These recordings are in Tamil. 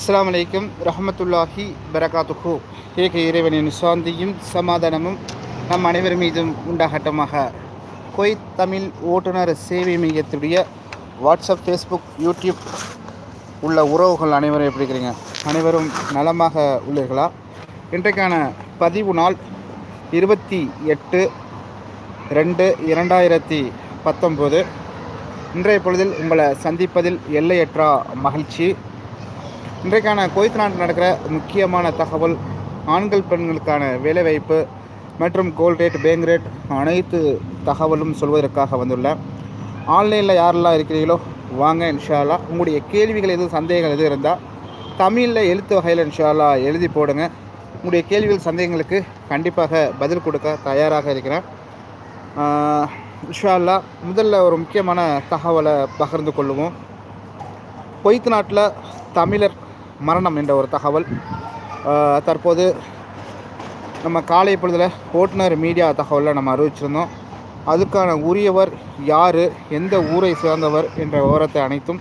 அஸ்லாம் வலைக்கம் ரஹமத்துல்லாஹி பரகாத்துஹு. ஏக இறைவனின் சாந்தியும் சமாதானமும் நம் அனைவர் மீதும் உண்டாகட்டமாக. கொய் தமிழ் ஓட்டுநர் சேவை மையத்துடைய வாட்ஸ்அப் ஃபேஸ்புக் யூடியூப் உள்ள உறவுகள் அனைவரும் எப்படி இருக்கிறீங்க? அனைவரும் நலமாக உள்ளீர்களா? இன்றைக்கான பதிவு நாள் இருபத்தி எட்டு ரெண்டு இரண்டாயிரத்தி பத்தொம்போது இன்றைய பொழுதில் உங்களை சந்திப்பதில் எல்லையற்றா மகிழ்ச்சி. இன்றைக்கான குவைத் நாட்டில் நடக்கிற முக்கியமான தகவல் ஆண்கள் பெண்களுக்கான வேலைவாய்ப்பு மற்றும் கோல் ரேட் பேங்க் ரேட் அனைத்து தகவலும் சொல்வதற்காக வந்துள்ளேன். ஆன்லைனில் யாரெல்லாம் இருக்கிறீங்களோ வாங்க இன்ஷாலா உங்களுடைய கேள்விகள் எதுவும் சந்தேகங்கள் எதுவும் இருந்தால் தமிழில் எழுத்து வகையில் இன்ஷாலா எழுதி போடுங்க. உங்களுடைய கேள்விகள் சந்தேகங்களுக்கு கண்டிப்பாக பதில் கொடுக்க தயாராக இருக்கிறேன். இன்ஷால்லா முதல்ல ஒரு முக்கியமான தகவலை பகிர்ந்து கொள்ளுவோம். குவைத் நாட்டில் தமிழர் மரணம் என்ற ஒரு தகவல். தற்போது நம்ம காலை பொழுதில் ஓட்டுநர் மீடியா தகவலில் நம்ம அறிவிச்சிருந்தோம். அதுக்கான உரியவர் யார் எந்த ஊரை சேர்ந்தவர் என்ற விவரத்தை அனைத்தும்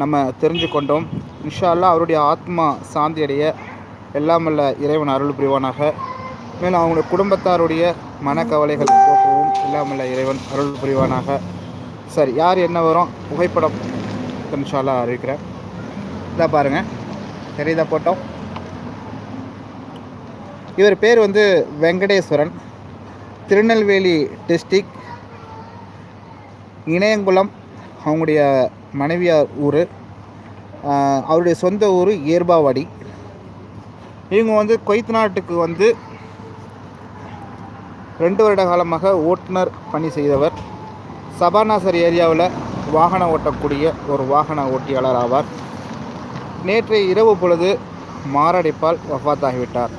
நம்ம தெரிஞ்சு கொண்டோம் இன்ஷால்லா அவருடைய ஆத்மா சாந்தியடைய எல்லாமல்ல எல்லாம் இறைவன் அருள் புரிவானாக மேலும் அவங்களுடைய குடும்பத்தாருடைய மனக்கவலைகள் போக்கவும் எல்லாம் இறைவன் அருள் புரிவானாக சரி யார் என்ன வரும்? புகைப்படம் இன்ஷால்லா அறிவிக்கிறேன். இதை பாருங்கள் தெரியுதா போட்டோம். இவர் பேர் வந்து வெங்கடேஸ்வரன். திருநெல்வேலி டிஸ்ட்ரிக் இணையங்குளம் அவங்களுடைய மனைவியார் ஊர். அவருடைய சொந்த ஊர் ஏர்பாவாடி. இவங்க வந்து கொய்த் நாட்டுக்கு வந்து ரெண்டு வருட காலமாக ஓட்டுநர் பணி செய்தவர். சபாநாசர் ஏரியாவில் வாகனம் ஓட்டக்கூடிய ஒரு வாகன ஓட்டியாளர் ஆவார். நேற்றைய இரவு பொழுது மாரடைப்பால் வஃத்தாகிவிட்டார்.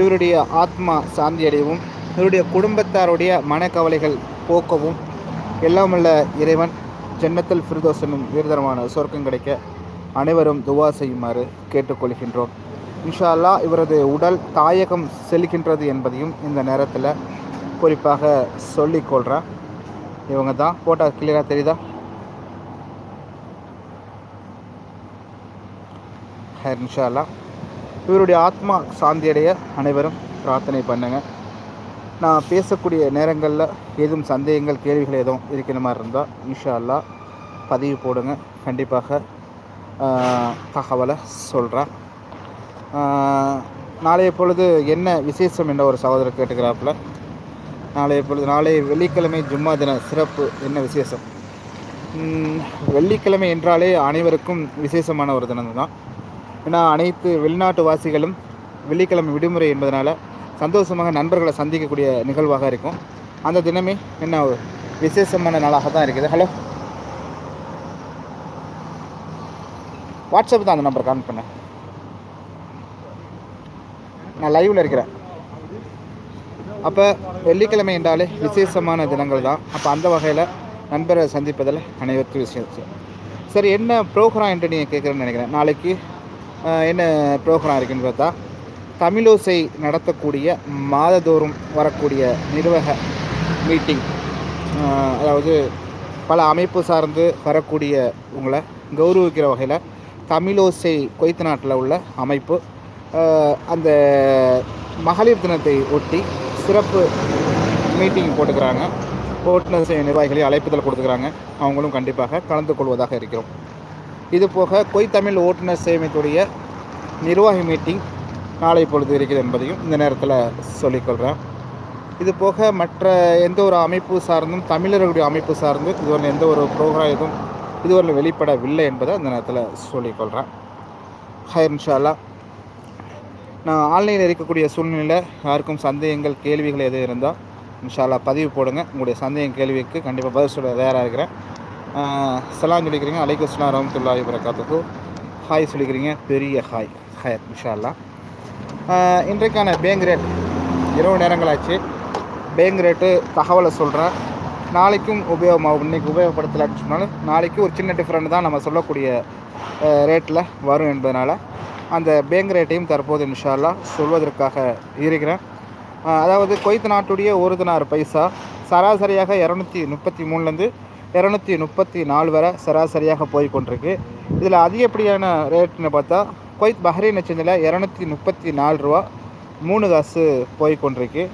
இவருடைய ஆத்மா சாந்தியடையவும் இவருடைய குடும்பத்தாருடைய மனக்கவலைகள் போக்கவும் எல்லாம் இறைவன் ஜன்னத்தில் ஃபிர்தோஸ் என்னும் உயர்தரமான சொர்க்கம் கிடைக்க அனைவரும் துவா செய்யுமாறு கேட்டுக்கொள்கின்றோம். இன்ஷா அல்லா இவரது உடல் தாயகம் செல்கின்றது என்பதையும் இந்த நேரத்தில் குறிப்பாக சொல்லிக்கொள்கிறேன் இவங்க தான் போட்டால் கிளியராக தெரியுதா? ஹேர் இன்ஷா இவருடைய ஆத்மா சாந்தியடைய அனைவரும் பிரார்த்தனை பண்ணுங்க. நான் பேசக்கூடிய நேரங்களில் எதுவும் சந்தேகங்கள் கேள்விகள் எதுவும் இருக்கிற மாதிரி இருந்தால் இன்ஷால்லா பதிவு போடுங்க. கண்டிப்பாக தகவலை சொல்கிறேன் நாளைய பொழுது என்ன விசேஷம் என்ற ஒரு சகோதரர் கேட்டுக்கிறாப்புல. நாளைய பொழுது நாளை வெள்ளிக்கிழமை ஜும்மா தின சிறப்பு என்ன விசேஷம்? வெள்ளிக்கிழமை என்றாலே அனைவருக்கும் விசேஷமான ஒரு தினம் தான் ஏன்னா அனைத்து வெளிநாட்டு வாசிகளும் வெள்ளிக்கிழமை விடுமுறை என்பதனால் சந்தோஷமாக நண்பர்களை சந்திக்கக்கூடிய நிகழ்வாக இருக்கும். அந்த தினமே என்ன ஒரு விசேஷமான நாளாக தான் இருக்குது. ஹலோ வாட்ஸ்அப் தான் அந்த நம்பர் கான் பண்ணேன் நான் லைவில் இருக்கிறேன். அப்போ வெள்ளிக்கிழமை என்றாலே விசேஷமான தினங்கள் தான். அப்போ அந்த வகையில் நண்பரை சந்திப்பதில் அனைவருக்கும் விஷயம் சரி என்ன ப்ரோக்ராம் என்று நீங்கள் கேட்குறேன்னு நினைக்கிறேன். நாளைக்கு என்ன ப்ரோக்ராம் இருக்குன்னு பார்த்தா தமிழோசை நடத்தக்கூடிய மாதந்தோறும் வரக்கூடிய நிர்வாக மீட்டிங் அதாவது பல அமைப்பு சார்ந்து வரக்கூடிய உங்களை கௌரவிக்கிற வகையில் தமிழோசை கொய்த்து நாட்டில் உள்ள அமைப்பு அந்த மகளிர் தினத்தை ஒட்டி சிறப்பு மீட்டிங் போட்டுக்கிறாங்க. போட்டின நிர்வாகிகளை அழைப்புதல் கொடுத்துக்கிறாங்க. அவங்களும் கண்டிப்பாக கலந்து கொள்வதாக இருக்கிறோம். இது போக கொய் தமிழ் ஓட்டுநர் சேமித்துடைய நிர்வாகி மீட்டிங் நாளை பொழுது இருக்குது என்பதையும் இந்த நேரத்தில் சொல்லிக்கொள்கிறேன் இது போக மற்ற எந்த ஒரு அமைப்பு சார்ந்தும் தமிழர்களுடைய அமைப்பு சார்ந்து இதுவரை எந்த ஒரு ப்ரோக்ராம் எதுவும் இதுவரை வெளிப்படவில்லை என்பதை அந்த நேரத்தில் சொல்லிக்கொள்கிறேன் ஹயர் இன்ஷால்லா நான் ஆன்லைனில் இருக்கக்கூடிய சூழ்நிலையில் யாருக்கும் சந்தேகங்கள் கேள்விகள் எதுவும் இருந்தால் இன்ஷால்லா பதிவு போடுங்க. உங்களுடைய சந்தேகம் கேள்விக்கு கண்டிப்பாக பதில் சொல்ல தயாராக இருக்கிறேன். சலாம் சொல்லிக்கிறீங்க. அலைக்கு அஸ்லாம் ரஹமத்துல்லாஹி வரகாத்துக்கு ஹாய் சொல்லிக்கிறீங்க. பெரிய ஹாய். ஹயர் இன்ஷால்லா இன்றைக்கான பேங்க் ரேட் இரவு நேரங்களாச்சு. பேங்க் ரேட்டு தகவலை சொல்கிறேன் நாளைக்கும் உபயோகமாகும். இன்றைக்கி உபயோகப்படுத்தலான்னு சொன்னாலும் நாளைக்கு ஒரு சின்ன டிஃப்ரெண்ட் தான் நம்ம சொல்லக்கூடிய ரேட்டில் வரும் என்பதனால் அந்த பேங்க் ரேட்டையும் தற்போது இன்ஷால்லா சொல்வதற்காக இருக்கிறேன். அதாவது கொய்த் நாட்டுடைய ஒரு தினார் பைசா சராசரியாக இரநூத்தி முப்பத்தி மூணுலேருந்து இரநூத்தி முப்பத்தி நாலு வரை சராசரியாக போய் கொண்டிருக்கு இதில் அதிகப்படியான ரேட்னு பார்த்தா குவைத் பஹ்ரைன் எக்ஸ்சேஞ்சில் இரநூத்தி முப்பத்தி நாலு ரூபா மூணு காசு போய் கொண்டிருக்கு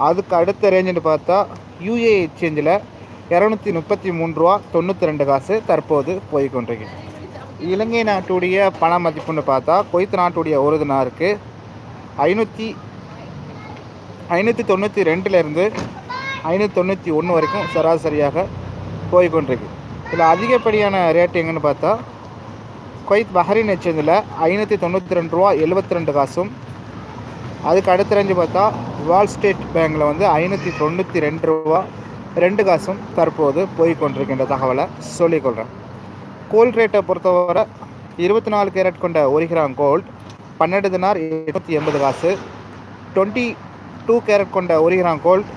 அதுக்கு அடுத்த ரேஞ்சுன்னு பார்த்தா யூஏ எக்ஸ்சேஞ்சில் இரநூத்தி முப்பத்தி மூணு ரூபா தொண்ணூற்றி ரெண்டு காசு தற்போது போய் கொண்டிருக்கு இலங்கை நாட்டுடைய பண மதிப்புன்னு பார்த்தா குவைத் நாட்டுடைய ஒரு தினாருக்கு ஐநூற்றி ஐநூற்றி தொண்ணூற்றி ரெண்டுலேருந்து ஐநூற்றி தொண்ணூற்றி ஒன்று வரைக்கும் சராசரியாக போய்கொண்டிருக்கு. இதில் அதிகப்படியான ரேட் எங்கன்னு பார்த்தா கொய்த் பஹரின் எக்ஸ்சேஞ்சில் ஐநூற்றி தொண்ணூற்றி ரெண்டு ரூபா எழுபத்தி ரெண்டு காசும் அதுக்கு அடுத்த ரேஞ்சு பார்த்தா வால் ஸ்டேட் பேங்கில் வந்து ஐநூற்றி தொண்ணூற்றி ரெண்டு ரூபா ரெண்டு காசும் தற்போது போய்கொண்டிருக்கின்ற தகவலை சொல்லிக்கொள்கிறேன் கோல்ட் ரேட்டை பொறுத்தவரை இருபத்தி நாலு கேரட் கொண்ட ஒரு கிராம் கோல்ட் பன்னெண்டு தினார் எட்நூற்றி எண்பது காசு டுவெண்ட்டி டூ கேரட் கொண்ட ஒரு கிராம் கோல்ட்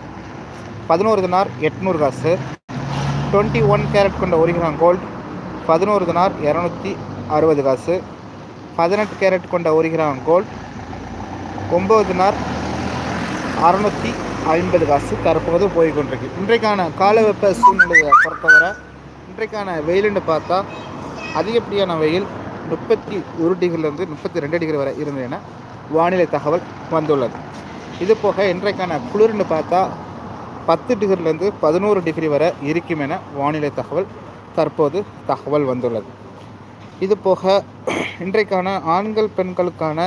பதினோரு தினார் எட்நூறு காசு டுவெண்ட்டி ஒன் கேரட் கொண்ட ஒரு கிராம் கோல்ட் பதினோரு தினார் இரநூத்தி அறுபது காசு. பதினெட்டு கேரட் கொண்ட ஒரு கிராம் கோல்ட் ஒம்பது தினார் அறநூற்றி ஐம்பது காசு தற்போது போய் கொண்டிருக்கு. இன்றைக்கான கால வெப்ப சூழ்நிலையை பொறுத்தவரை இன்றைக்கான வெயிலுன்னு பார்த்தா அதிகப்படியான வெயில் முப்பத்தி ஒரு டிகிரிலேருந்து முப்பத்தி ரெண்டு டிகிரி வரை இருந்தது என வானிலை தகவல் வந்துள்ளது. இது போக இன்றைக்கான குளிர்னு பார்த்தா பத்து டிகிரிலேருந்து பதினோரு டிகிரி வரை இருக்கும் என வானிலை தகவல் தற்போது தகவல் வந்துள்ளது. இது போக இன்றைக்கான ஆண்கள் பெண்களுக்கான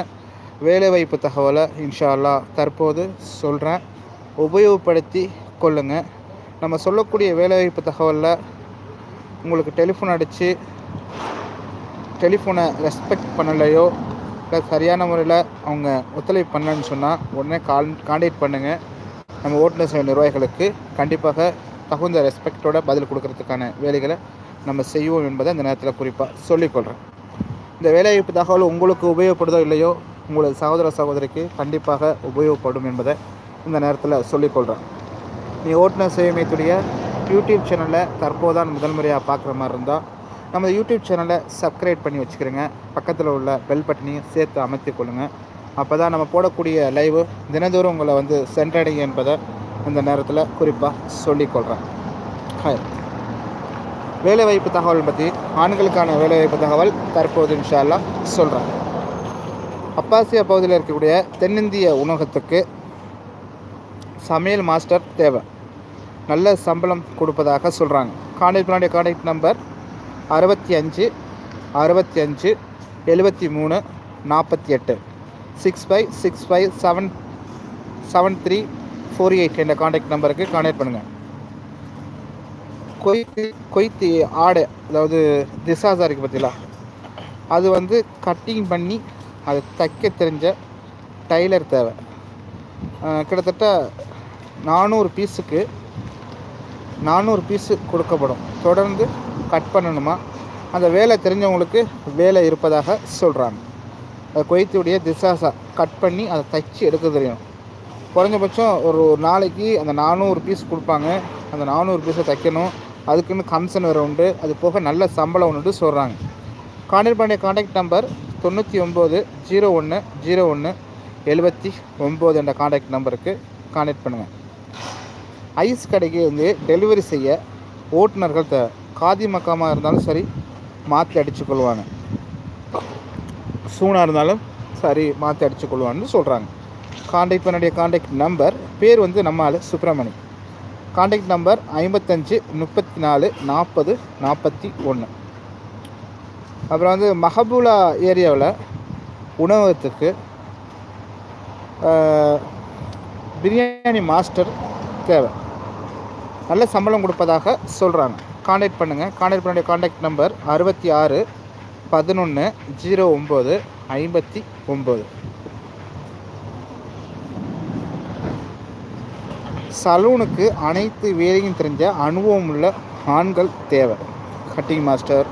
வேலைவாய்ப்பு தகவலை இன்ஷா அல்லாஹ் தற்போது சொல்கிறேன் உபயோகப்படுத்தி கொள்ளுங்கள் நம்ம சொல்லக்கூடிய வேலைவாய்ப்பு தகவலில் உங்களுக்கு டெலிஃபோன் அடித்து டெலிஃபோனை ரெஸ்பெக்ட் பண்ணலையோ இல்லை சரியான முறையில் அவங்க ஒத்துழைப்பு பண்ணலன்னு சொன்னால் உடனே கால் கான்டாக்ட் பண்ணுங்கள் நம்ம ஓட்டுநர் சேவை நிர்வாகிகளுக்கு கண்டிப்பாக தகுந்த ரெஸ்பெக்டோட பதில் கொடுக்கறதுக்கான வேலைகளை நம்ம செய்வோம் என்பதை இந்த நேரத்தில் குறிப்பாக சொல்லிக்கொள்கிறேன் இந்த வேலைவாய்ப்பு தகவல் உங்களுக்கு உபயோகப்படுதோ இல்லையோ உங்களது சகோதர சகோதரிக்கு கண்டிப்பாக உபயோகப்படும் என்பதை இந்த நேரத்தில் சொல்லிக்கொள்கிறேன் நீ ஓட்டுநர் சேவைமையத்துடைய யூடியூப் சேனலை தற்போதான் முதல் முறையாக பார்க்குற மாதிரி இருந்தால் நம்ம யூடியூப் சேனலை சப்ஸ்கிரைப் பண்ணி வச்சுக்கிறோங்க. பக்கத்தில் உள்ள பெல் பட்டனையும் சேர்த்து அமைத்து கொள்ளுங்கள் அப்போ தான் நம்ம போடக்கூடிய லைவு தினந்தோறும் உங்களை வந்து சென்றடையும் என்பதை இந்த நேரத்தில் குறிப்பாக சொல்லிக்கொள்கிறேன் ஹாய் வேலைவாய்ப்பு தகவல் பற்றி ஆண்களுக்கான வேலைவாய்ப்பு தகவல் தற்போது இன்ஷால்லாம் சொல்கிறேன் அப்பாசியா பகுதியில் இருக்கக்கூடிய தென்னிந்திய உணவகத்துக்கு சமையல் மாஸ்டர் தேவை. நல்ல சம்பளம் கொடுப்பதாக சொல்கிறாங்க கான்டாக்ட் பண்ண கான்டாக்ட் நம்பர் அறுபத்தி அஞ்சு அறுபத்தி அஞ்சு எழுபத்தி மூணு நாற்பத்தி எட்டு. Six five six five seven seven three four eight என்ற காண்டாக்ட் நம்பருக்கு காண்டாக்ட் பண்ணுங்கள் கொய்த்து கொய்த்து ஆடை அதாவது திசாசா இருக்குது பார்த்தீங்களா அது வந்து கட்டிங் பண்ணி அது தைக்க தெரிஞ்ச டைலர் தேவை. கிட்டத்தட்ட நானூறு பீஸுக்கு நானூறு பீஸு கொடுக்கப்படும். தொடர்ந்து கட் பண்ணணுமா? அந்த வேலை தெரிஞ்சவங்களுக்கு வேலை இருப்பதாக சொல்கிறாங்க கொய்த்துடைய திசாசா. கட் பண்ணி அதை தைச்சி எடுக்க தெரியும். குறைஞ்சபட்சம் ஒரு ஒரு நாளைக்கு அந்த நானூறு பீஸ் கொடுப்பாங்க. அந்த நானூறு பீஸை தைக்கணும். அதுக்குன்னு கமிஷன் வேறு உண்டு. அது போக நல்ல சம்பளம் ஒன்று சொல்கிறாங்க கான்டாக்ட் பண்ணிய கான்டாக்ட் நம்பர் தொண்ணூற்றி ஒம்பது ஜீரோ ஒன்று ஜீரோ ஒன்று எழுபத்தி ஒம்பது என்ற கான்டாக்ட் நம்பருக்கு கான்டாக்ட் பண்ணுங்கள் ஐஸ் கடைக்கு வந்து டெலிவரி செய்ய ஓட்டுநர்கள் தேவை காதி மக்காமாக இருந்தாலும் சரி மாற்றி அடித்து கொள்வாங்க சூனாக இருந்தாலும் சரி மாற்றி அடித்து கொள்வான்னு சொல்கிறாங்க காண்டாக்ட் பண்ணுடைய காண்டாக்ட் நம்பர் பேர் வந்து நம்ம ஆள் சுப்பிரமணி. காண்டாக்ட் நம்பர் ஐம்பத்தஞ்சு முப்பத்தி நாலு நாற்பது நாற்பத்தி ஒன்று அப்புறம் வந்து மஹபூலா ஏரியாவில் உணவகத்துக்கு பிரியாணி மாஸ்டர் தேவை. நல்ல சம்பளம் கொடுப்பதாக சொல்கிறாங்க காண்டாக்ட் பண்ணுங்கள் காண்டாக்ட் பண்ணுடைய காண்டாக்ட் நம்பர் அறுபத்தி ஆறு பதினொன்று ஜீரோ ஒம்பது ஐம்பத்தி ஒம்பது. சலூனுக்கு அனைத்து வேலையும் தெரிஞ்ச அனுபவம் உள்ள ஆண்கள் தேவை. கட்டிங் மாஸ்டர்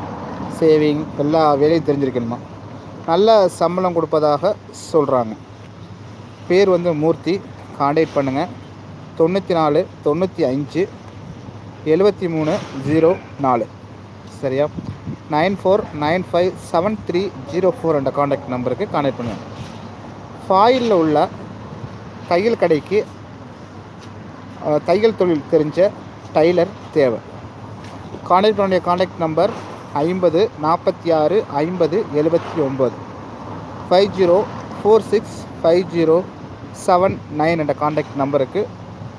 சேவிங் எல்லா வேலையும் தெரிஞ்சிருக்கணுமா? நல்ல சம்பளம் கொடுப்பதாக சொல்கிறாங்க பேர் வந்து மூர்த்தி. காண்டாக்ட் பண்ணுங்கள் தொண்ணூற்றி நாலு தொண்ணூற்றி அஞ்சு எழுபத்தி மூணு ஜீரோ நாலு. சரியா? Nine four nine five seven three zero four என்ற காண்டாக்ட் நம்பருக்கு கான்டாக்ட் பண்ணுங்கள் ஃபாயிலில் உள்ள தையல் கடைக்கு தையல் தொழில் தெரிஞ்ச டைலர் தேவை. கான்டாக்ட் பண்ணுடைய கான்டாக்ட் நம்பர் ஐம்பது நாற்பத்தி ஆறு ஐம்பது எழுபத்தி ஒம்பது five zero four six five zero seven nine என்ற காண்டாக்ட் நம்பருக்கு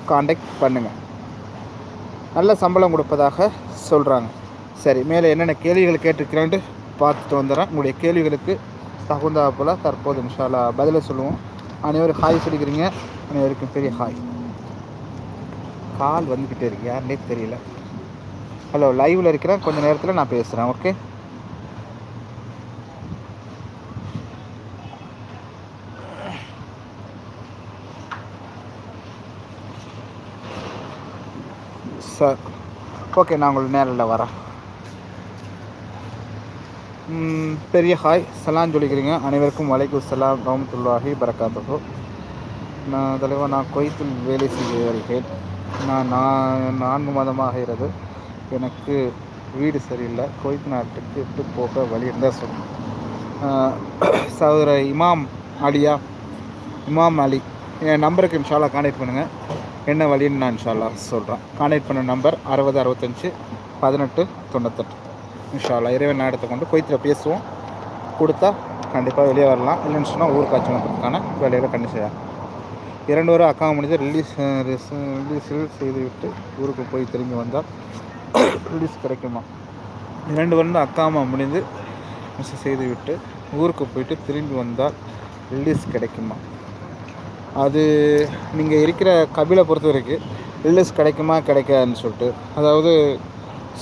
காண்டாக்ட் பண்ணுங்கள் நல்ல சம்பளம் கொடுப்பதாக சொல்கிறாங்க சரி மேலே என்னென்ன கேள்விகள் கேட்டிருக்கிறேன்ட்டு பார்த்துட்டு வந்துடுறேன் உங்களுடைய கேள்விகளுக்கு தகுந்தா போல் தற்போது இன்ஷால்லா பதிலை சொல்லுவோம். அனைவரும் ஹாய் சொல்லிக்கிறீங்க. அனைவருக்கும் பெரிய ஹாய். கால் வந்துக்கிட்டே இருக்கு. யாருன்னே தெரியல. ஹலோ லைவில் இருக்கிறேன். கொஞ்சம் நேரத்தில் நான் பேசுகிறேன் ஓகே சார் ஓகே நான் உங்களுக்கு நேரில் வரேன். பெரிய ஹாய் சலான் சொல்லிக்கிறீங்க. அனைவருக்கும் வலைக்கும் சலாம் ரஹமத்துல்லாஹி பரகாத்துஹு நான் தலைவர் நான் கொய்த்தில் வேலை செய்து வருகிறேன் நான் நான் நான்கு மாதமாக ஆகிறது எனக்கு வீடு சரியில்லை. கொய்த் நாட்டுக்கு விட்டு போக வழி இருந்தால் சொல்லணும் சகோதர இமாம் அலியா இமாம் அலி என் நம்பருக்கு இன்ஷால்லா கான்டெக்ட் பண்ணுங்கள் என்ன வழின்னு நான் இன்ஷால்லா சொல்கிறேன் கான்டெக்ட் பண்ண நம்பர் அறுபது அறுபத்தஞ்சு பதினெட்டு தொண்ணூத்தெட்டு. இன்ஷால்லா இறைவன் நாடத்தை கொண்டு கொய்த்தில் பேசுவோம். கொடுத்தா கண்டிப்பாக வெளியே வரலாம். இல்லைன்னு சொன்னால் ஊர் ஆட்சி பண்ணுறதுக்கான வேலைகளை கண்டு செய்யலாம். இரண்டு வாரம் அக்கா முடிஞ்சு ரிலீஸ் ரிலீஸில் செய்துவிட்டு ஊருக்கு போய் திரும்பி வந்தால் ரிலீஸ் கிடைக்குமா? இரண்டு வருடம் அக்காமா முடிந்து மிஸ் செய்துவிட்டு ஊருக்கு போயிட்டு திரும்பி வந்தால் ரிலீஸ் கிடைக்குமா? அது நீங்கள் இருக்கிற கபிலை பொறுத்த வரைக்கும் ரிலீஸ் கிடைக்குமா கிடைக்காதுன்னு சொல்லிட்டு அதாவது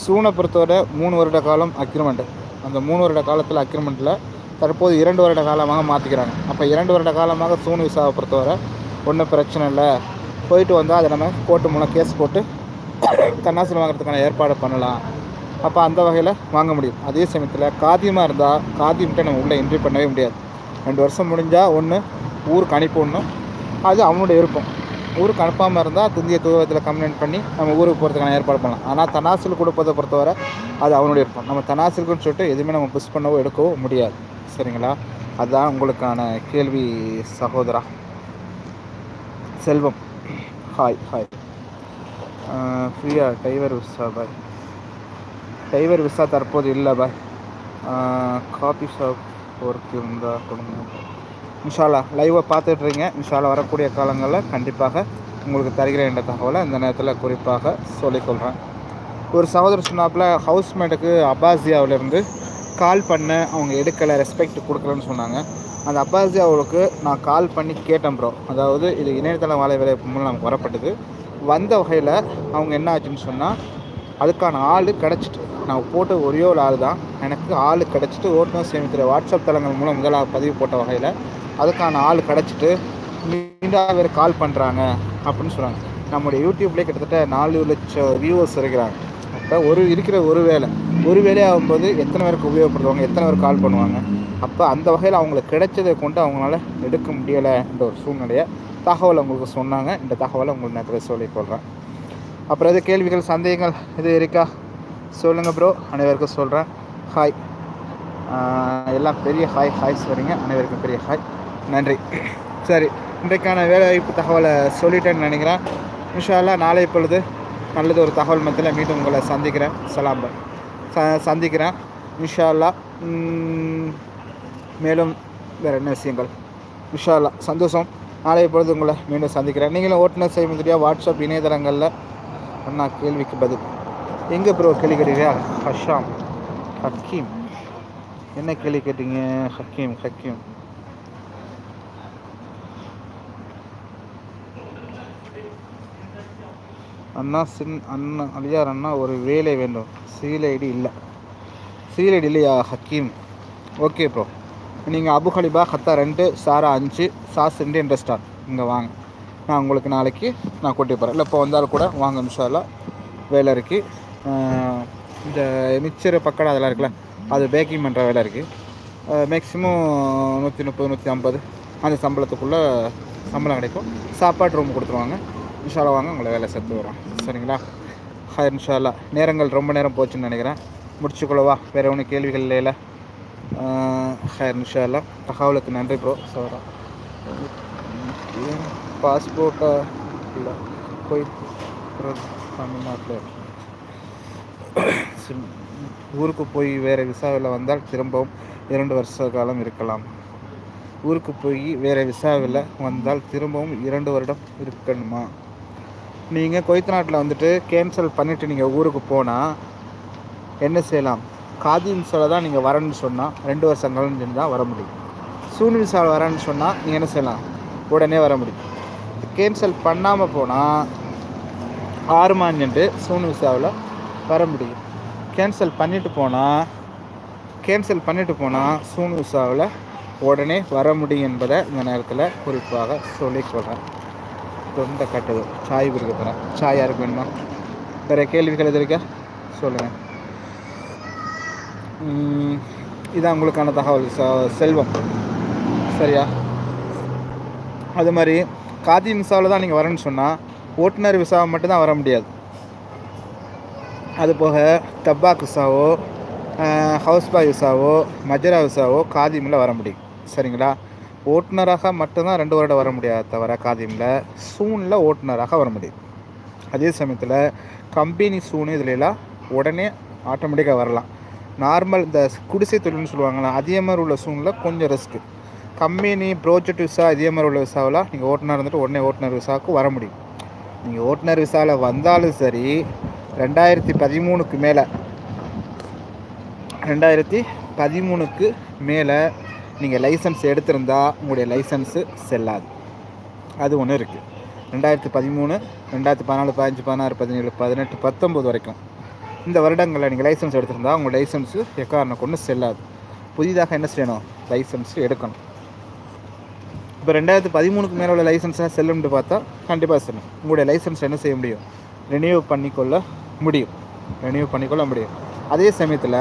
சூனை பொறுத்தவரை மூணு வருட காலம் அக்ரிமெண்ட். அந்த மூணு வருட காலத்தில் அக்ரிமெண்ட்டில் தற்போது இரண்டு வருட காலமாக மாற்றிக்கிறாங்க அப்போ இரண்டு வருட காலமாக சூன் விசாவை பொறுத்தவரை ஒன்றும் பிரச்சனை இல்லை. போயிட்டு வந்தால் அதை நம்ம கோர்ட்டு மூலம் கேஸ் போட்டு தன்னாசில் வாங்குறதுக்கான ஏற்பாடு பண்ணலாம். அப்போ அந்த வகையில் வாங்க முடியும். அதே சமயத்தில் காதியமாக இருந்தால் காதியம்கிட்ட நம்ம உள்ளே என்ட்ரி பண்ணவே முடியாது. ரெண்டு வருஷம் முடிஞ்சால் ஒன்று ஊருக்கு அனுப்பிடணும் அது அவனுடைய விருப்பம். ஊருக்கு கன்ஃபார்மாக இருந்தால் திந்திய தூரத்தில் கம்ப்ளைண்ட் பண்ணி நம்ம ஊருக்கு போகிறதுக்கான ஏற்பாடு பண்ணலாம். ஆனால் தனாசில் கொடுப்பதை பொறுத்தவரை அது அவனுடைய இருக்கும் நம்ம தனாசிலுக்குன்னு சொல்லிட்டு எதுவுமே நம்ம புஷ் பண்ணவோ எடுக்கவோ முடியாது. சரிங்களா? அதுதான் உங்களுக்கான கேள்வி சகோதரா. செல்வம். ஹாய் ஹாய் ஃப்ரீயா? டைவர் விசா பாய் டைவர் விசா தற்போது இல்லை பாய் காபி ஷாப் ஒர்க் இருந்தால் கொடுங்க. இன்ஷால்லா லைவை பார்த்துட்ருங்க. இன்ஷால்லா வரக்கூடிய காலங்களில் கண்டிப்பாக உங்களுக்கு தருகிறேன் என்ற தகவலை இந்த நேரத்தில் குறிப்பாக சொல்லிக்கொள்கிறேன் ஒரு சகோதரர் சொன்னாப்புல ஹவுஸ்மேட்டுக்கு அப்பாசியாவிலேருந்து கால் பண்ண அவங்க எடுக்கலை ரெஸ்பெக்ட் கொடுக்கலன்னு சொன்னாங்க. அந்த அப்பாசியாவுக்கு நான் கால் பண்ணி கேட்டேன் ப்ரோ அதாவது இது இணையதள வேலை வேலைப்பு மூலம் நமக்கு வரப்பட்டது. வந்த வகையில் அவங்க என்ன ஆச்சுன்னு சொன்னால் அதுக்கான ஆள் கிடச்சிட்டு. நான் போட்ட ஒரே ஒரு ஆள் தான். எனக்கு ஆள் கிடச்சிட்டு ஓட்டுநர் சேமிக்கிற வாட்ஸ்அப் தளங்கள் மூலம் முதலாக பதிவு போட்ட வகையில் அதுக்கான ஆள் கிடச்சிட்டு மீண்டும் வேறு கால் பண்ணுறாங்க அப்படின்னு சொல்கிறாங்க நம்முடைய யூடியூப்லேயே கிட்டத்தட்ட நாலு லட்சம் வியூவர்ஸ் இருக்கிறாங்க. அப்போ ஒரு இருக்கிற ஒரு வேலை. ஒரு வேலையாகும்போது எத்தனை பேருக்கு உபயோகப்படுத்துவாங்க? எத்தனை பேர் கால் பண்ணுவாங்க? அப்போ அந்த வகையில் அவங்களுக்கு கிடைச்சதை கொண்டு அவங்களால எடுக்க முடியலைன்ற ஒரு சூழ்நிலையை தகவல் உங்களுக்கு சொன்னாங்க. இந்த தகவலை உங்களுக்கு நேரத்தில் சொல்லிக்கொள்கிறேன் அப்புறம் எது கேள்விகள் சந்தேகங்கள் எது இருக்கா? சொல்லுங்கள் ப்ரோ அனைவருக்கும் சொல்கிறேன் ஹாய் எல்லாம் பெரிய ஹாய் ஹாய்ஸ் வரீங்க அனைவருக்கும் பெரிய ஹாய் நன்றி. சரி இன்றைக்கான வேலைவாய்ப்பு தகவலை சொல்லிட்டேன்னு நினைக்கிறேன். இன்ஷால்லா நாளை பொழுது நல்லது ஒரு தகவல் மத்தியில் மீண்டும் உங்களை சந்திக்கிறேன். சலாம் ச சந்திக்கிறேன். இன்ஷால்லா மேலும் வேறு என்ன விஷயங்கள்? இன்ஷால்லா சந்தோஷம். நாளை பொழுது உங்களை மீண்டும் சந்திக்கிறேன். நீங்களும் ஓட்டுநர் செய்ய முடியாது வாட்ஸ்அப் இணையதளங்களில் நான் கேள்விக்கு பதில். எங்கே ப்ரோ கேள்வி கேட்டீங்க? ஹஷாம் ஹக்கீம். என்ன கேள்வி கேட்டீங்க? ஹக்கீம் ஹக்கீம். அண்ணா சின் அண்ணா அலியார் அண்ணா ஒரு வேலை வேண்டும். சீல் ஐடி இல்லை. சீல் ஐடி இல்லையா ஹக்கீம்? ஓகே ப்ரோ நீங்கள் அபு ஹலிபா ஹத்தா ரெண்டு சாரா அஞ்சு சாஸ் ரெண்டு என்ற ஸ்டார் இங்கே வாங்க. நான் உங்களுக்கு நாளைக்கு நான் கூட்டி போகிறேன் இல்லை இப்போ வந்தாலும் கூட வாங்க இன்ஷால்லா வேலை இருக்குது இந்த மிக்சரு பக்கடா அதெல்லாம் இருக்குல்ல அது பேக்கிங் பண்ணுற வேலை இருக்குது மேக்ஸிமம் நூற்றி முப்பது நூற்றி ஐம்பது அந்த சம்பளத்துக்குள்ளே சம்பளம் கிடைக்கும். சாப்பாடு ரூம் கொடுத்துருவாங்க. இன்ஷாலா வாங்க உங்களை வேலை சேர்த்து வரோம். சரிங்களா? ஹாய் இன்ஷாலா நேரங்கள் ரொம்ப நேரம் போச்சுன்னு நினைக்கிறேன். முடிச்சுக்கொள்ளவா வேறு ஒன்றும் கேள்விகள் இல்லையில ஹாய் இன்ஷாலா தகவலுக்கு நன்றி ப்ரோ சோரா பாஸ்போர்ட்டா இல்லை போய் தமிழ்நாட்டில் ஊருக்கு போய் வேறு விசாவில் வந்தால் திரும்பவும் இரண்டு வருஷ காலம் இருக்கலாம். ஊருக்கு போய் வேறு விசாவில் வந்தால் திரும்பவும் இரண்டு வருடம் இருக்கணுமா? நீங்கள் கொய்த்து நாட்டில் வந்துட்டு கேன்சல் பண்ணிவிட்டு நீங்கள் ஊருக்கு போனால் என்ன செய்யலாம்? காதி விசாவில் தான் நீங்கள் வரணும்னு சொன்னால் ரெண்டு வருஷம் கழிஞ்சு தான் வர முடியும். சூன் விசாவில் வரேன்னு சொன்னால் நீங்கள் என்ன செய்யலாம்? உடனே வர முடியும். கேன்சல் பண்ணாமல் போனால் ஆறு மாஞ்சன்ட்டு சூன் விசாவில் வர முடியும். கேன்சல் பண்ணிட்டு போனால் கேன்சல் பண்ணிட்டு போனால் சூன் விசாவில் உடனே வர முடியும் என்பதை இந்த நேரத்தில் குறிப்பாக சொல்லிக்கொள்கிறேன் தொண்டை கட்டுது. சாய் குடிக்க போகிறேன் சாய் யாருக்கு வேணுமா? வேறு கேள்விகள் எது இருக்கா? சொல்லுங்கள் இதான் உங்களுக்கான தகவல் செல்வம். சரியா? அது மாதிரி காதி விசாவில் தான் நீங்கள் வரேன்னு சொன்னால் ஓட்டுநர் விசாவை மட்டும்தான் வர முடியாது. அது போக தப்பாக் விசாவோ ஹவுஸ் பாய் விசாவோ மஜரா விசாவோ காதிமில் வர முடியும். சரிங்களா? ஓட்டுநராக மட்டும்தான் ரெண்டு வருடம் வர முடியாது தவிர காதிமில் சூனில் ஓட்டுநராக வர முடியும். அதே சமயத்தில் கம்பெனி சூனு இதுல உடனே ஆட்டோமேட்டிக்காக வரலாம். நார்மல் இந்த குடிசை தொழில்னு சொல்லுவாங்களா அதே மாதிரி உள்ள சூனில் கொஞ்சம் ரிஸ்க்கு கம்பெனி ப்ரோஜெக்ட் விசா இதே மாதிரி உள்ள விசாவெலாம் நீங்கள் ஓட்டுநர் இருந்துட்டு உடனே ஓட்டுநர் விசாவுக்கு வர முடியும். நீங்கள் ஓட்டுநர் விசாவில் வந்தாலும் சரி ரெண்டாயிரத்தி பதிமூணுக்கு மேலே. ரெண்டாயிரத்தி பதிமூணுக்கு மேலே நீங்கள் லைசன்ஸ் எடுத்திருந்தா உங்களுடைய லைசன்ஸு செல்லாது. அது ஒன்று இருக்குது ரெண்டாயிரத்தி பதிமூணு ரெண்டாயிரத்தி பதினாலு பதினஞ்சு பதினாறு பதினேழு பதினெட்டு பத்தொம்போது வரைக்கும் இந்த வருடங்களில் நீங்கள் லைசன்ஸ் எடுத்திருந்தா உங்கள் லைசன்ஸு எக்காரணம் கொண்டு செல்லாது. புதிதாக என்ன செய்யணும்? லைசன்ஸ் எடுக்கணும். இப்போ ரெண்டாயிரத்து பதிமூணுக்கு மேலே உள்ள லைசன்ஸாக செல்லும்னு பார்த்தா கண்டிப்பாக செல்லும். உங்களுடைய லைசன்ஸ் என்ன செய்ய முடியும்? ரினியூ பண்ணிக்கொள்ள முடியும். ரினியூ பண்ணிக்கொள்ள முடியும். அதே சமயத்தில்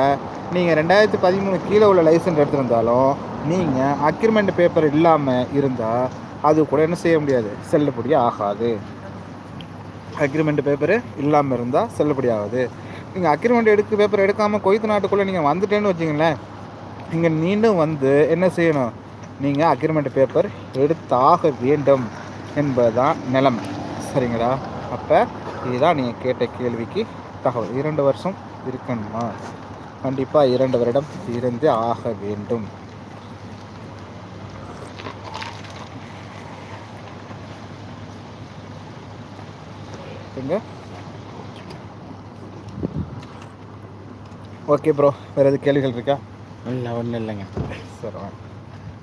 நீங்கள் ரெண்டாயிரத்து பதிமூணு கீழே உள்ள லைசன்ஸ் எடுத்திருந்தாலும் நீங்கள் அக்ரிமெண்ட் பேப்பர் இல்லாமல் இருந்தால் அது கூட என்ன செய்ய முடியாது? செல்லுபடி ஆகாது. அக்ரிமெண்ட் பேப்பரு இல்லாமல் இருந்தால் செல்லுபடி ஆகாது. நீங்கள் அக்ரிமெண்ட் எடுக்க பேப்பர் எடுக்காமல் கொய்த்து நாட்டுக்குள்ளே நீங்கள் வந்துட்டேன்னு வச்சிங்களேன் இங்கே மீண்டும் வந்து என்ன செய்யணும்? நீங்கள் அக்ரிமெண்ட் பேப்பர் எடுத்தாக வேண்டும் என்பதுதான் நிலைமை. சரிங்களா? அப்போ இதுதான் நீங்கள் கேட்ட கேள்விக்கு தகவல். இரண்டு வருஷம் இருக்கணுமா? கண்டிப்பாக இரண்டு வருடம் இருந்து ஆக வேண்டும். எங்க? ஓகே ப்ரோ வேறு எதுவும் கேள்விகள் இருக்கா? இல்லை ஒன்றும் இல்லைங்க. சரி.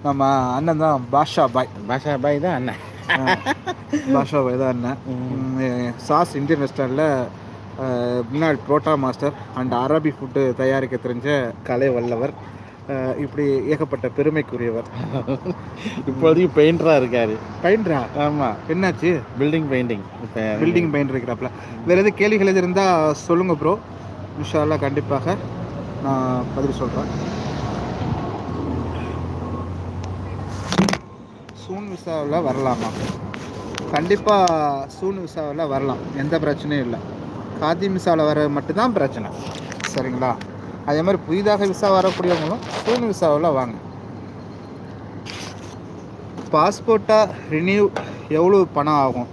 நம்ம அண்ணன் தான் பாஷா பாய். பாஷா பாய் தான் அண்ணன். பாஷா பாய் தான் ம், சாஸ் இந்தியன் ரெஸ்டாரண்ட்டில் முன்னாள் புரோட்டா மாஸ்டர் அண்ட் அரபி ஃபுட்டு தயாரிக்க தெரிஞ்ச கலை வல்லவர். இப்படி ஏகப்பட்ட பெருமைக்குரியவர். இப்போதைக்கு பெயிண்டராக இருக்காரு. பயின்றா ஆமாம் என்னாச்சு? பில்டிங் பெயிண்டிங் இப்போ பில்டிங் பெயிண்ட் இருக்கிறாப்புல. வேறு எதுவும் கேள்விகள் எது இருந்தால் சொல்லுங்கள் ப்ரோ இன்ஷால்லா கண்டிப்பாக நான் பதில் சொல்கிறேன் சூன் விசாவில் வரலாமா? கண்டிப்பாக சூன் விசாவில் வரலாம். எந்த பிரச்சனையும் இல்லை. காதி விசாவில் வர மட்டும்தான் பிரச்சனை. சரிங்களா? அதே மாதிரி புதிதாக விசா வரக்கூடியவங்களும் சூன் விசாவில் வாங்க. பாஸ்போர்ட்டாக ரினியூ எவ்வளோ பணம் ஆகும்?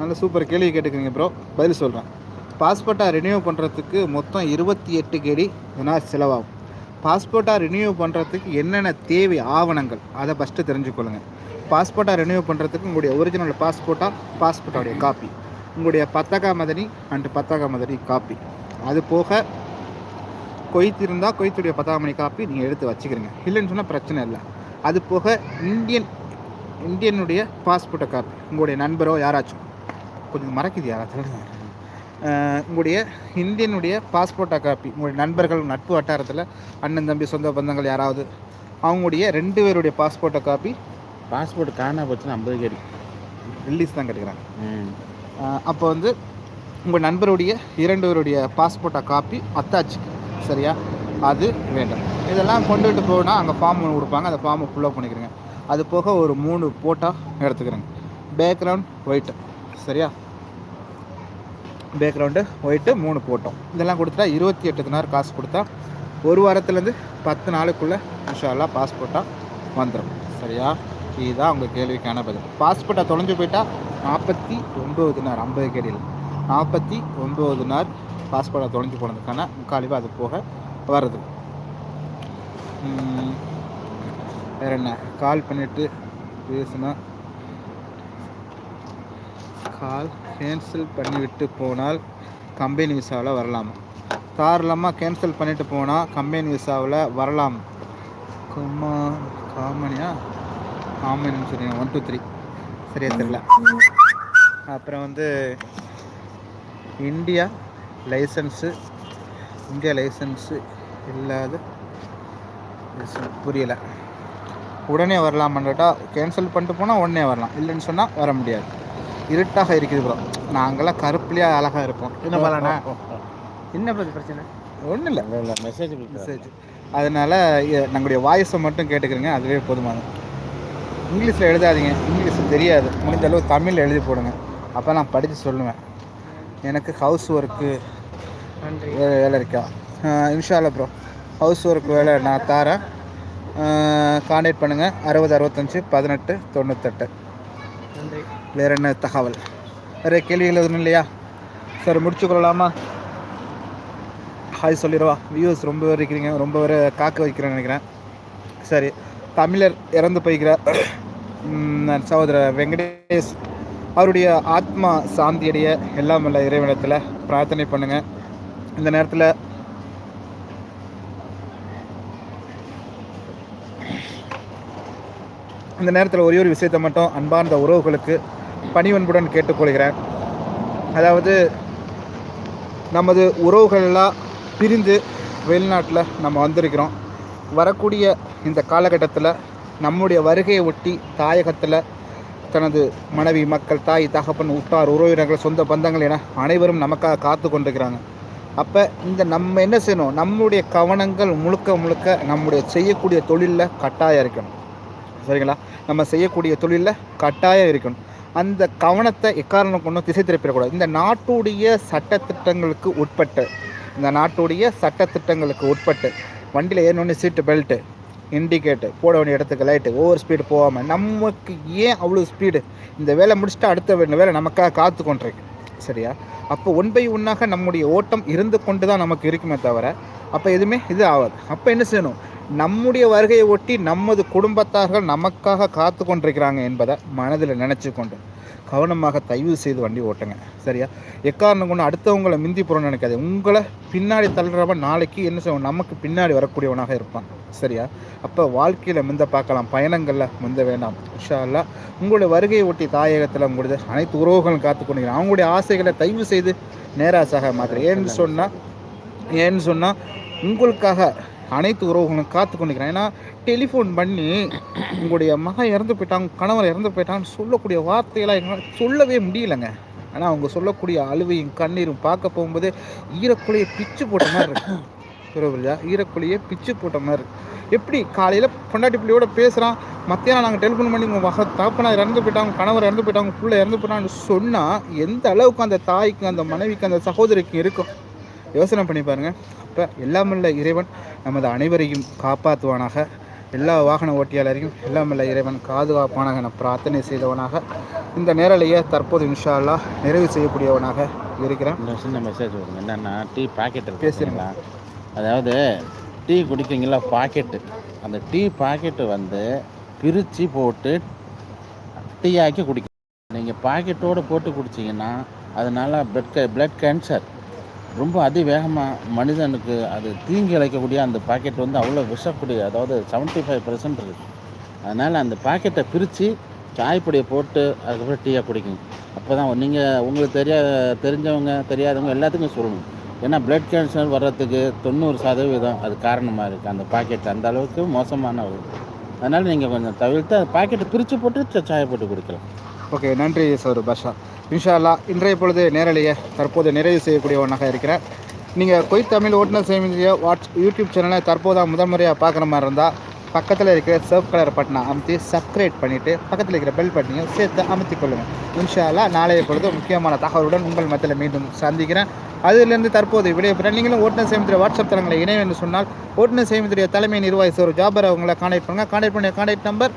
நல்ல சூப்பர் கேள்வி கேட்டுக்கிறீங்க ப்ரோ பதில் சொல்கிறேன் பாஸ்போர்ட்டாக ரினியூ பண்ணுறதுக்கு மொத்தம் இருபத்தி எட்டு கேடி இதனால் செலவாகும். பாஸ்போர்ட்டாக ரினியூ பண்ணுறதுக்கு என்னென்ன தேவை ஆவணங்கள்? அதை ஃபஸ்ட்டு தெரிஞ்சுக்கொள்ளுங்கள் பாஸ்போர்ட்டாக ரினியூ பண்ணுறதுக்கு உங்களுடைய ஒரிஜினல் பாஸ்போர்ட்டாக பாஸ்போர்ட்டோடைய காப்பி உங்களுடைய பத்தகா மதனி அண்ட் பத்தகா மதனி காப்பி அது போக கொய்த்து இருந்தால் கொய்த்துடைய பத்தகா மணி காப்பி நீங்கள் எடுத்து வச்சுக்கிறீங்க. இல்லைன்னு சொன்னால் பிரச்சனை இல்லை. அது போக இந்தியன் இந்தியனுடைய பாஸ்போர்ட்டை காப்பி உங்களுடைய நண்பரோ யாராச்சும். கொஞ்சம் மறக்குது யாராச்சும். உங்களுடைய இந்தியனுடைய பாஸ்போர்ட்டை காப்பி உங்களுடைய நண்பர்கள் நட்பு வட்டாரத்தில் அண்ணன் தம்பி சொந்த பந்தங்கள் யாராவது அவங்களுடைய ரெண்டு பேருடைய பாஸ்போர்ட்டை காப்பி பாஸ்போர்ட் காணா போச்சுன்னா ஐம்பது கேடி ரிலீஸ் தான் கேட்டுக்கிறாங்க. ம். அப்போ வந்து உங்கள் நண்பருடைய இரண்டு பேருடைய பாஸ்போர்ட்டை காப்பி அத்தாச்சு. சரியா? அது வேண்டும். இதெல்லாம் கொண்டுகிட்டு போனால் அங்கே ஃபார்ம் ஒன்று கொடுப்பாங்க. அந்த ஃபார்மை ஃபுல்லப் பண்ணிக்கிறேங்க. அது போக ஒரு மூணு போட்டா எடுத்துக்கிறேங்க. பேக்ரவுண்ட் ஒயிட்டு சரியா? பேக்ரவுண்டு ஒயிட்டு மூணு போட்டோம். இதெல்லாம் கொடுத்தா இருபத்தி எட்டு தினார் காசு கொடுத்தா ஒரு வாரத்துலேருந்து பத்து நாளுக்குள்ளே இன்ஷால்லா பாஸ்போர்ட்டாக வந்துடும் சரியா? இதுதான் உங்கள் கேள்விக்கான பதில். பாஸ்போர்ட்டை தொலைஞ்சு போயிட்டா நாற்பத்தி ஒம்பது தினார் ஐம்பது கேடியில். நாற்பத்தி ஒம்பது நார் பாஸ்போர்ட்டை தொலைஞ்சு போனதுக்கான முக்காலிவாக அது போக வருது வேறு வேற என்ன? கால் பண்ணிவிட்டு பேசுனா கால் கேன்சல் பண்ணிவிட்டு போனால் கம்பெனி விசாவில் வரலாம். தாராளமாக கேன்சல் பண்ணிவிட்டு போனால் கம்பெனி விசாவில் வரலாம். குமா காமனியா? காமனின்னு சொல்லுங்க ஒன் டூ த்ரீ சரியா தெரியல. அப்புறம் வந்து இந்தியா லைசன்ஸு இந்தியா லைசன்ஸு இல்லாத புரியல. உடனே வரலாமான்னு கேட்டால் கேன்சல் பண்ணிட்டு போனால் உடனே வரலாம். இல்லைன்னு சொன்னால் வர முடியாது. இருட்டாக இருக்குது ப்ரோ நாங்களாம் கருப்புலேயே அழகாக இருப்போம். என்ன பண்ணலாண்ணா என்ன பிரச்சனை? ஒன்றும் இல்லை. இல்லை மெசேஜ் மெசேஜ் அதனால் நம்மளுடைய வாய்ஸை மட்டும் கேட்டுக்கிறீங்க. அதுவே போதுமானது. இங்கிலீஷில் எழுதாதீங்க இங்கிலீஷ் தெரியாது. முடிஞ்ச அளவு தமிழில் எழுதி போடுங்க. அப்போ நான் படித்து சொல்லுவேன். எனக்கு ஹவுஸ் ஒர்க்கு வேலை இருக்கா? இன்ஷால்ல ப்ரோ ஹவுஸ் ஒர்க் வேலை நான் தரேன். காண்டாக்ட் பண்ணுங்கள் அறுபது அறுபத்தஞ்சி பதினெட்டு தொண்ணூத்தெட்டு. நன்றி. வேறு என்ன தகவல்? வேறு கேள்விகள் எதுவும் இல்லையா? சார் முடிச்சுக்கொள்ளலாமா ஹாய் சொல்லிடுவா. வியூஸ் ரொம்ப இருக்கிறீங்க. ரொம்ப பேர் காக்க வைக்கிறேன்னு நினைக்கிறேன். சரி. தமிழர் இறந்து போய்கிறார் சகோதரர் வெங்கடேஷ் அவருடைய ஆத்மா சாந்தியடைய எல்லாம் வல்ல இறைவனத்தில் பிரார்த்தனை பண்ணுங்கள் இந்த நேரத்தில் இந்த நேரத்தில் ஒரே ஒரு விஷயத்தை மட்டும் அன்பார்ந்த உறவுகளுக்கு பணிவன்புடன் கேட்டுக்கொள்கிறேன். அதாவது நமது உறவுகளெல்லாம் பிரிந்து வெளிநாட்டில் நம்ம வந்திருக்கிறோம். வரக்கூடிய இந்த காலகட்டத்தில் நம்முடைய வருகையை ஒட்டி தாயகத்தில் தனது மனைவி மக்கள் தாய் தகப்பன் உற்றார் உறவினர்கள் சொந்த பந்தங்கள் என அனைவரும் நமக்காக காத்து கொண்டிருக்கிறாங்க. அப்போ இந்த நம்ம என்ன செய்யணும்? நம்முடைய கவனங்கள் முழுக்க முழுக்க நம்முடைய செய்யக்கூடிய தொழிலில் கட்டாயம் இருக்கணும். சரிங்களா? நம்ம செய்யக்கூடிய தொழிலில் கட்டாயம் இருக்கணும். அந்த கவனத்தை எக்காரணம் கொண்டும் திசை திருப்பிடக்கூடாது. இந்த நாட்டுடைய சட்டத்திட்டங்களுக்கு உட்பட்டு இந்த நாட்டுடைய சட்டத்திட்டங்களுக்கு உட்பட்டு வண்டியில் ஏறணுன்னு சீட்டு பெல்ட்டு இண்டிகேட்டு போட வேண்டிய இடத்துக்கு லைட்டு ஓவர் ஸ்பீடு போகாமல் நமக்கு ஏன் அவ்வளோ ஸ்பீடு இந்த வேலை முடிச்சுட்டு அடுத்த வேலை நமக்காக காத்து கொண்டிருக்கு. சரியா? அப்போ ஒன் பை ஒன்னாக நம்முடைய ஓட்டம் இருந்து கொண்டு தான் நமக்கு இருக்குமே தவிர அப்போ எதுவுமே இது ஆகாது. அப்போ என்ன செய்யணும்? நம்முடைய வருகையை ஒட்டி நமது குடும்பத்தார்கள் நமக்காக காத்து கொண்டிருக்கிறாங்க என்பதை மனதில் நினச்சி கொண்டு கவனமாக தயவு செய்து வண்டி ஓட்டுங்க. சரியா? எக்காரணம் கொண்டு அடுத்தவங்களை மிந்தி போகிறோம்னு நினைக்காது உங்களை பின்னாடி தள்ளுறவன் நாளைக்கு என்ன செய்வோம் நமக்கு பின்னாடி வரக்கூடியவனாக இருப்பான். சரியா? அப்போ வாழ்க்கையில் முந்த பார்க்கலாம். பயணங்களில் முந்த வேண்டாம். உஷாலா உங்களுடைய வருகையை ஒட்டி தாயகத்தில் உங்களுடைய அனைத்து உறவுகளும் காத்து கொண்டு அவங்களுடைய ஆசைகளை தயவு செய்து நேராசாக மாத்திரம். ஏன்னு சொன்னால் ஏன்னு சொன்னால் உங்களுக்காக அனைத்து உறவுகளும் காத்து கொண்டிருக்கிறேன் ஏன்னா டெலிஃபோன் பண்ணி உங்களுடைய மகன் இறந்து போயிட்டாங்க கணவர் இறந்து போயிட்டாங்கன்னு சொல்லக்கூடிய வார்த்தையெல்லாம் எங்களால் சொல்லவே முடியலைங்க. ஆனால் அவங்க சொல்லக்கூடிய அழுவையும் கண்ணீரும் பார்க்க போகும்போது ஈரக்குலையை பிச்சு போட்ட மாதிரி இருக்கும் புரியுதா ஈரக்குலையை பிச்சு போட்ட மாதிரி எப்படி? காலையில் பொண்டாட்டி பிள்ளையோட பேசுகிறான் மத்தியானம் நாங்கள் டெலிஃபோன் பண்ணி உங்கள் மக தகப்பனார் இறந்து போயிட்டாங்க கணவர் இறந்து போயிட்டாங்க பிள்ளை இறந்து போயிட்டாங்கன்னு சொன்னால் எந்த அளவுக்கு அந்த தாய்க்கு அந்த மனைவிக்கு அந்த சகோதரிக்கு இருக்கும்? யோசனை பண்ணி பாருங்க. அப்போ எல்லாமல்ல இறைவன் நமது அனைவரையும் காப்பாற்றுவானாக. எல்லா வாகன ஓட்டியாளரையும் எல்லாமல்ல இறைவன் பாதுகாப்பானாக என பிரார்த்தனை செய்தவனாக. இந்த நேரலையை தற்போது இன்ஷா அல்லாஹ் நிறைவு செய்யக்கூடியவனாக இருக்கிறேன். சின்ன மெசேஜ் வருங்க. என்னென்னா டீ பாக்கெட். பார்த்தீங்களா? அதாவது டீ குடிக்கிறீங்களா? பாக்கெட்டு அந்த டீ பாக்கெட்டு வந்து பிரித்து போட்டு டீ ஆக்கி குடிக்கணும் நீங்கள் பாக்கெட்டோடு போட்டு குடிச்சிங்கன்னா அதனால பிளட் பிளட் கேன்சர் ரொம்ப அதிவேகமாக மனிதனுக்கு அது தீங்கி இழைக்கக்கூடிய அந்த பாக்கெட் வந்து அவ்வளோ விஷக்கூடிய அதாவது 75% ஃபைவ் பர்சன்ட் இருக்குது அதனால் அந்த பாக்கெட்டை பிரித்து சாய்ப்பொடியை போட்டு அதுக்கப்புறம் டீயாக குடிக்கணும். அப்போ தான் நீங்கள் உங்களுக்கு தெரியா தெரிஞ்சவங்க தெரியாதவங்க எல்லாத்துக்கும் சொல்லணும். ஏன்னா பிளட் கேன்சர் வர்றதுக்கு தொண்ணூறு சதவீதம் அது காரணமாக இருக்குது அந்த பாக்கெட் அந்த அளவுக்கு மோசமான ஒரு அதனால் நீங்கள் கொஞ்சம் தவிர்த்து அந்த பாக்கெட்டை பிரித்து போட்டு சாயை போட்டு குடிக்கலாம். ஓகே நன்றி சார் பஷா. இன்ஷால்லா இன்றைய பொழுது நேரலையே தற்போது நிறைவு செய்யக்கூடிய ஒன்றாக இருக்கிறேன். நீங்கள் கொய் தமிழ் ஓட்டுநர் சேமிய வாட்ஸ் யூடியூப் சேனலை தற்போது முதல் முறையாக பார்க்குற மாதிரி இருந்தால் பக்கத்தில் இருக்கிற சர்வ் கலர் பட்டனை அமுத்தி சப்ஸ்கிரைப் பண்ணிவிட்டு பக்கத்தில் இருக்கிற பெல் பட்டனையும் சேர்த்து அமுத்தி கொள்ளுங்கள் இன்ஷால்லா நாளைய பொழுது முக்கியமான தகவலுடன் உங்கள் மத்தியில் மீண்டும் சந்திக்கிறேன். அதிலிருந்து தற்போது விடைபெற நீங்களும் ஓட்டுநர் சேமித்துடைய வாட்ஸ்அப் தளங்களை இணையம் என்று சொன்னால் ஓட்டுநர் சேமித்துடைய தலைமை நிர்வாகி ஒரு ஜாபர் அவங்களை கான்டாக்ட் பண்ணுங்கள் கான்டாக்ட் பண்ண கான்டாக்ட் நம்பர்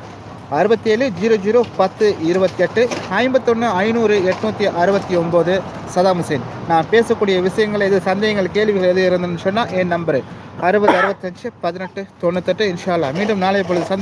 அறுபத்தி ஏழு ஜீரோ ஜீரோ பத்து இருபத்தி எட்டு ஐம்பத்தொன்று ஐநூறு எட்நூற்றி அறுபத்தி ஒம்பது. சதாம் ஹுசேன் நான் பேசக்கூடிய விஷயங்கள் எது சந்தேகங்கள் கேள்விகள் எது இருந்ததுன்னு சொன்னால் என் நம்பரு. அறுபது அறுபத்தஞ்சு பதினெட்டு தொண்ணூத்தெட்டு இன்ஷால்லா மீண்டும் நாளைய பொழுது சந்தி